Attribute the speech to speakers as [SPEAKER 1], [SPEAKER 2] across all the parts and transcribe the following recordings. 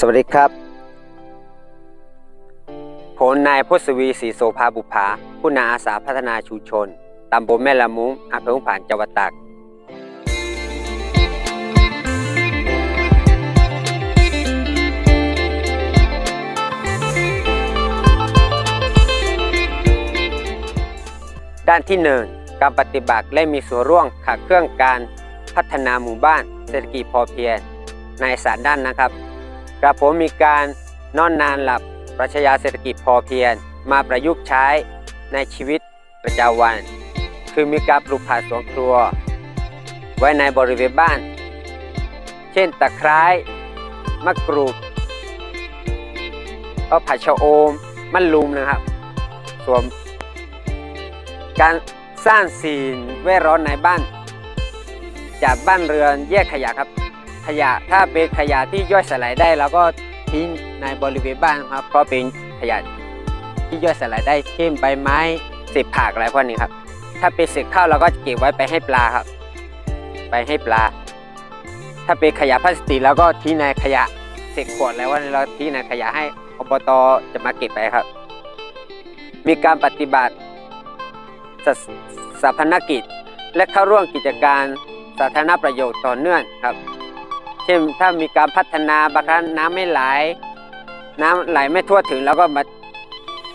[SPEAKER 1] สวัสดีครับ ผมนายพศวีศรีโสภาบุภาผู้นาอาสาพัฒนาชุมชน ตำบลแม่ละมุงอำเภอหุบผ่านจังหวัดตากด้านที่หนึ่งการปฏิบัติและมีส่วนร่วมขับเครื่องการพัฒนาหมู่บ้านเศรษฐกิจพอเพียงในสารด้านนะครับ กระผมมีการนอนนานหลับปรัชญาเศรษฐกิจพอเพียง มาประยุกต์ใช้ในชีวิตประจำวัน คือมีการปลูกผักสวนครัว ไว้ในบริเวณบ้าน เช่นตะไคร้มะกรูดก็ผักชะโอมมันลุมนะครับส่วนการสร้างสิ่งแวดล้อมในบ้าน จากบ้านเรือนแยกขยะครับ ขยะถ้าเป็นขยะที่ย่อยสลายได้เราก็ทิ้งในบริเวณบ้านครับ เพราะเป็นขยะที่ย่อยสลายได้เช่นใบไม้เศษผักอะไรพวกนี้ครับ ถ้าเป็นเศษข้าวเราก็เก็บไว้ไปให้ปลาครับ ไปให้ปลา ถ้าเป็นขยะพลาสติกเราก็ทิ้งในขยะเศษขวดแล้วว่าเราทิ้งในขยะให้อบตจะมาเก็บไปครับ มีการปฏิบัติสสาพนกิจ และเข้าร่วมกิจการสาธารณประโยชน์ต่อเนื่องครับ ช่นถ้ามีการพัฒนาบางครั้งน้ำไม่ไหล น้ำไหลไม่ทั่วถึงเราก็มา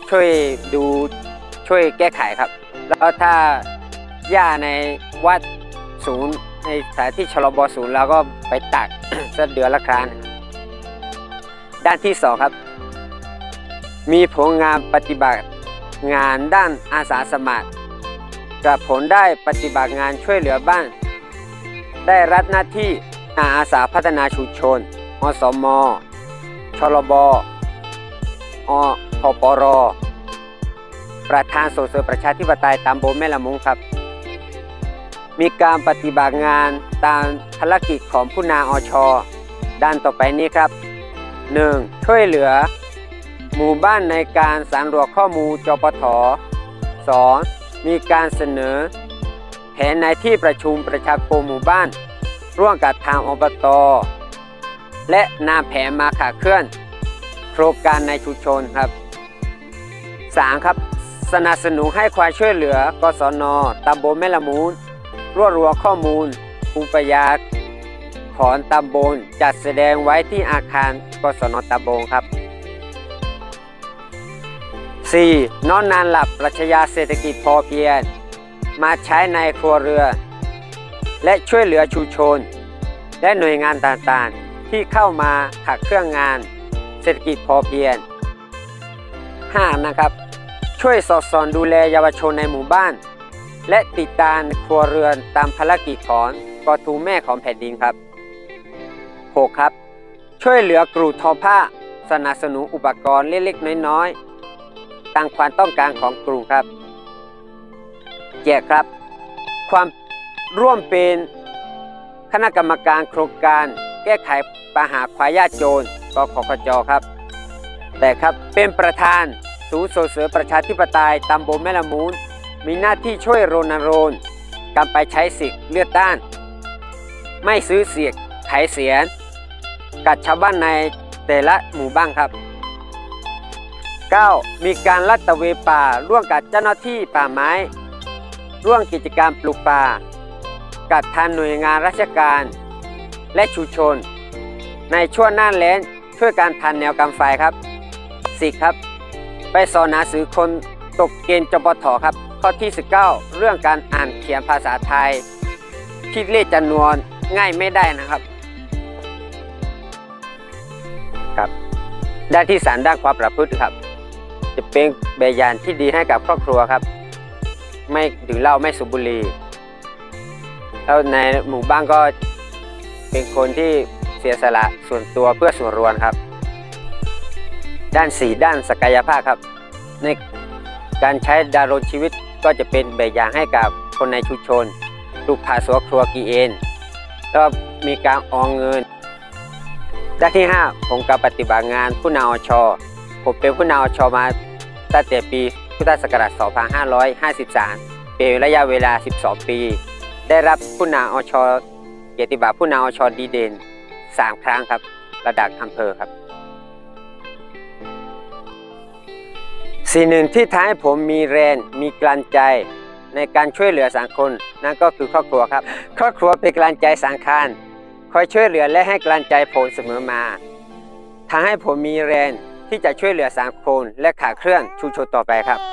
[SPEAKER 1] ช่วยดูช่วยแก้ไขครับ แล้วถ้าหญ้าในวัดศูนย์ในสถานที่ชลบศูนย์เราก็ไปตักสักเดือนละครั้งด้านที่สองครับ มีผลงานปฏิบัติงานด้านอาสาสมัครกระผมได้ปฏิบัติงานช่วยเหลือบ้าน ได้รับหน้าที่ นาอาสาพัฒนาชุมชน อสม ชลบอพปร ประธานส่งเสริมประชาธิปไตยตำบลแม่ละมุงครับ มีการปฏิบัติงานตามภารกิจของผู้นาอชด้านต่อไปนี้ครับ 1. ช่วยเหลือ หมู่บ้านในการสำรวจข้อมูลจปท 2. มีการเสนอ แผนในที่ประชุมประชาคมหมู่บ้าน ร่วมกับทางอบต และนำแผนมาขับเคลื่อน โครงการในชุมชนครับ 3. ครับ สนับสนุนให้ความช่วยเหลือกศนตำบลแม่ละมูลรวบรวมข้อมูลภูมิปัญญาของตำบลจัดแสดงไว้ที่อาคารกศนตำบลครับ 4. นอนนานหลับปรัชญาเศรษฐกิจพอเพียงมาใช้ในครัวเรือน และช่วยเหลือชุมชน และหน่วยงานต่างๆ ที่เข้ามาขับเครื่องงาน เศรษฐกิจพอเพียง 5. นะครับ ช่วยสอดส่องดูแลเยาวชนในหมู่บ้าน และติดตามครัวเรือนตามภารกิจของกอทูแม่ของแผ่นดินครับ 6. ครับ ช่วยเหลือกรูทอผ้า สนับสนุนอุปกรณ์เล็กๆน้อยๆตามความต้องการของกลุ่มครับเจ็ดครับ ความ ร่วมเป็นคณะกรรมการโครงการแก้ไขปัญหาควายยากจนกขคจครับ แต่ครับเป็นประธานศูนย์ส่งเสริมประชาธิปไตยตำบลแม่ละมูล มีหน้าที่ช่วยรณรงค์การไปใช้สิทธิ์เลือกตั้งไม่ซื้อเสียงขายเสียงกับชาวบ้านในแต่ละหมู่บ้านครับ 9. มีการลัดตะเวนป่าร่วมกับเจ้าหน้าที่ป่าไม้ ร่วมกิจกรรมปลูกป่า กับทางหน่วยงานราชการ และชุมชน ในช่วงหน้าแล้งช่วยการทันแนวกำไฟครับสิครับ ไปสอนหนังสือคนตกเกณฑ์จปทครับ ข้อที่ 19 เรื่องการอ่านเขียนภาษาไทยคิดเลขจำนวนง่ายไม่ได้นะครับครับด้านที่สามด้านความประพฤติครับ จะเป็นแบบอย่างที่ดีให้กับครอบครัวครับ ไม่ดื่มเหล้าไม่สูบบุหรี่ แล้วในหมู่บ้านก็เป็นคนที่เสียสละส่วนตัวเพื่อส่วนรวมครับ ด้านสีด้านศักยภาพครับ ในการใช้ดารนชีวิตก็จะเป็นแบบอย่างให้กับคนในชุมชน ลูกผาสวครัวกีเอนแล้วมีการออมเงิน ด้านที่ 5 ผมการปฏิบัติงานผู้นาอชอผมเป็นผู้นาอชอมาตั้งแต่ปีพุทธศักราช 2553 เป็นระยะเวลา 12 ปี ได้รับผู้นาอชเกียรติบัตรผู้นาอชดีเด่นสามครั้งครับ ระดับอำเภอครับ สิ่งหนึ่งที่ท้ายผมมีแรงมีกลันใจในการช่วยเหลือสังคมนั่นก็คือครอบครัวครับ ครอบครัวเป็นกลังใจสังคัญคอยช่วยเหลือและให้กลังใจผมเสมอมาทำให้ผมมีแรงที่จะช่วยเหลือสังคมและขาเคลื่อนชูชนต่อไปครับ